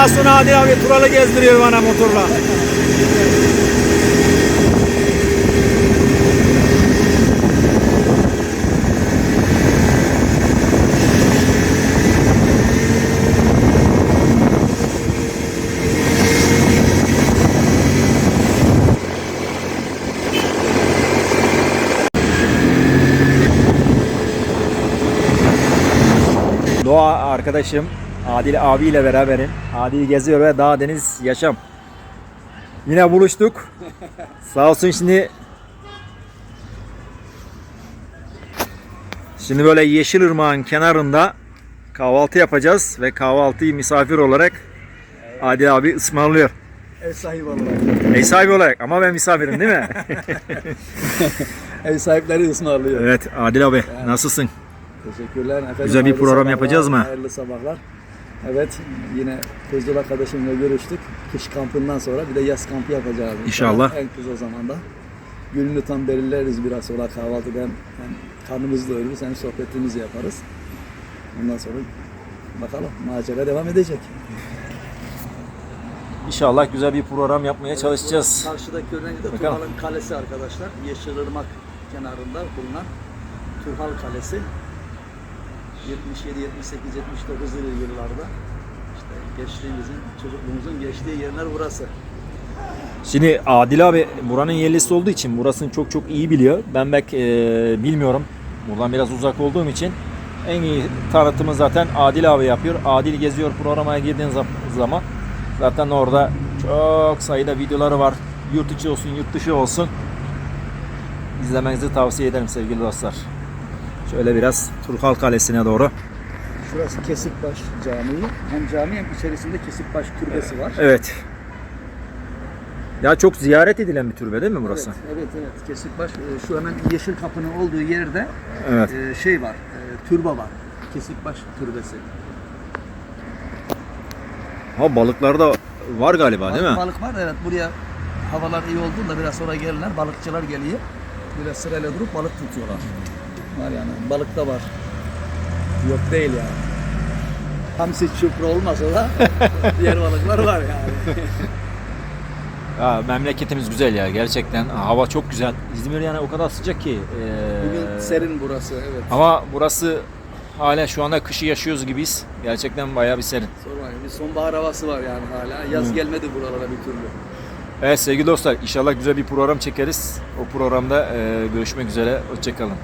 Sağ olsun Adil abi Turalı gezdiriyor bana motorla. Doğa arkadaşım Adil abiyle beraberim. Adil geziyor ve dağ deniz yaşam. Yine buluştuk. Sağ olsun şimdi Şimdi böyle Yeşilırmak'ın kenarında kahvaltı yapacağız ve kahvaltıyı misafir olarak Adil abi ısmarlıyor. Ev sahibi olarak. Ev sahibi olarak ama ben misafirim değil mi? Ev sahipleri ısmarlıyor. evet Adil abi nasılsın? Teşekkürler efendim. Güzel bir program yapacağız mı? Hayırlı sabahlar. Evet yine Fezul arkadaşımla görüştük. Kış kampından sonra bir de yaz kampı yapacağız. İnşallah. En kısa zamanda. Gününü tam belirleriz biraz sonra kahvaltıdan. Hem karnımızı doyururuz hem sohbetimizi yaparız. Ondan sonra bakalım macera devam edecek. İnşallah güzel bir program yapmaya çalışacağız. Karşıdaki örneği de Bakalım. Turhal'ın Kalesi arkadaşlar. Yeşilırmak kenarında bulunan Turhal Kalesi. 77, 78, 79 yıllarda işte gençliğimizin, çocukluğumuzun geçtiği yerler burası. Şimdi Adil abi buranın yerlisi olduğu için burasını çok çok iyi biliyor. Ben belki e, bilmiyorum. Buradan biraz uzak olduğum için en iyi tanıtımı zaten Adil abi yapıyor. Adil geziyor programa girdiğin zam- zaman zaten orada çok sayıda videoları var. Yurt içi olsun, yurt dışı olsun. İzlemenizi tavsiye ederim sevgili dostlar. Şöyle biraz Turhal Kalesi'ne doğru. Şurası Kesikbaş Camii. Hem cami hem içerisinde Kesikbaş Türbesi var. Evet. Ya çok ziyaret edilen bir türbe değil mi burası? Evet, evet, evet. Kesikbaş e, şu hemen Yeşil Kapı'nın olduğu yerde Evet. e, şey var, e, türbe var. Kesikbaş Türbesi. Ha balıklar da var galiba değil mi? Balık, balık var evet buraya havalar iyi olduğunda biraz sonra gelirler balıkçılar geliyor. Biraz sırayla durup balık tutuyorlar. Var yani balık da var. Yok değil yani. Hamsi çupra olmasa da diğer balıklar var yani. Ya memleketimiz güzel ya gerçekten hava çok güzel. İzmir yani o kadar sıcak ki. ee, Bugün serin burası evet. Ama burası hala şu anda kışı yaşıyoruz gibiyiz. Gerçekten bayağı bir serin. Sormayın bir sonbahar havası var yani hala. Yaz gelmedi buralara bir türlü. Evet sevgili dostlar inşallah güzel bir program çekeriz. O programda ee, görüşmek üzere. Hoşçakalın.